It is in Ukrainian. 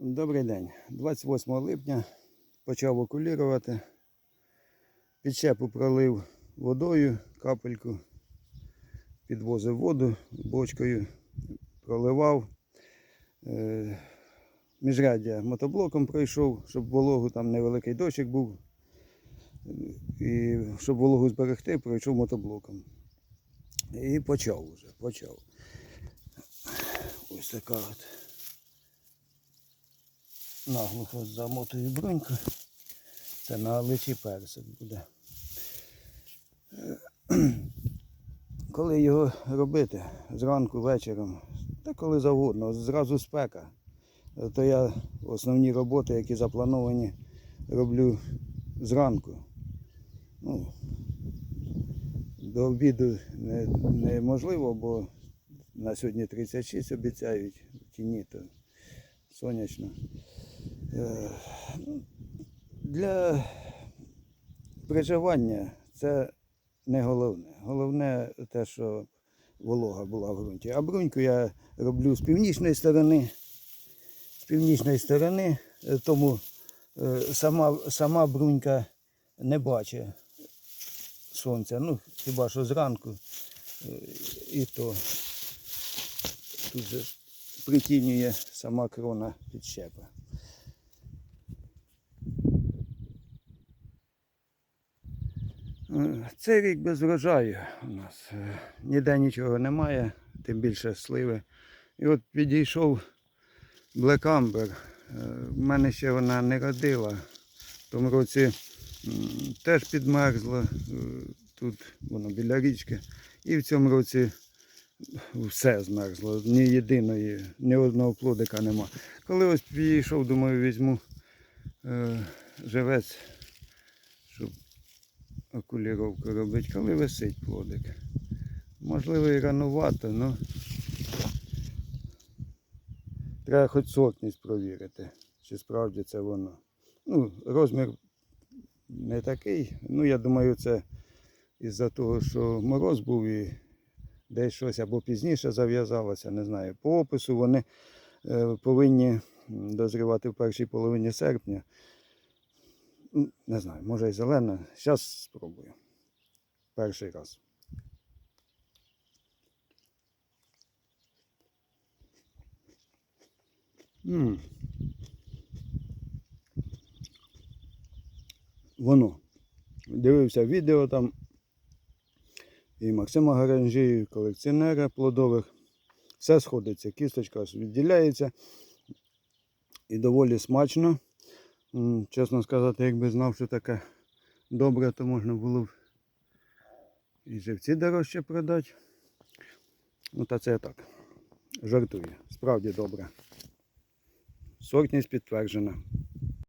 Добрий день. 28 липня почав окулірувати. Підщепу пролив водою, капельку, підвозив воду бочкою, проливав. Е, Міжряддя мотоблоком пройшов, щоб вологу там невеликий дощик був. І щоб вологу зберегти, пройшов мотоблоком. І почав вже, почав. Ось така от наглухо замотую бруньку. Це на личий персик буде. Коли його робити зранку, вечором, та коли завгодно, зразу спека, то я основні роботи, які заплановані, роблю зранку. Ну, до обіду не, неможливо, бо на сьогодні 36 обіцяють, в тіні то сонячно. Е, Для приживання це не головне. Головне те, що волога була в ґрунті. А бруньку я роблю з північної сторони. З північної сторони, е, тому е, сама, сама брунька не бачить сонця. Ну, хіба що зранку. І то тут же притінює сама крона підщепа. Цей рік без врожаю у нас. Е, Ніде нічого немає, тим більше сливи. І от підійшов Black Amber. У мене ще вона не родила. В тому році теж підмерзла. е, Тут воно біля річки. І в цьому році все змерзло. Ні єдиної, ні одного плодика нема. Коли ось підійшов, думаю, візьму е, живець, окуліровку робити, коли висить плодик. Можливо, і ранувато, але треба хоч сортність провірити, чи справді це воно. Ну, розмір не такий. Ну, я думаю, це із-за того, що мороз був і десь щось або пізніше зав'язалося, не знаю. По опису вони е, повинні дозрівати в першій половині серпня. Не знаю, може і зелена. Зараз спробую. Перший раз. м Воно. Дивився відео там і Максима Гаранжі, і колекціонера плодових. Все сходиться, кісточка відділяється. І доволі смачно. Чесно сказати, якби знав, що таке добре, то можна було б і живці дорожче продати. Ну та це я так. Жартую. Справді добре. Сортність підтверджена.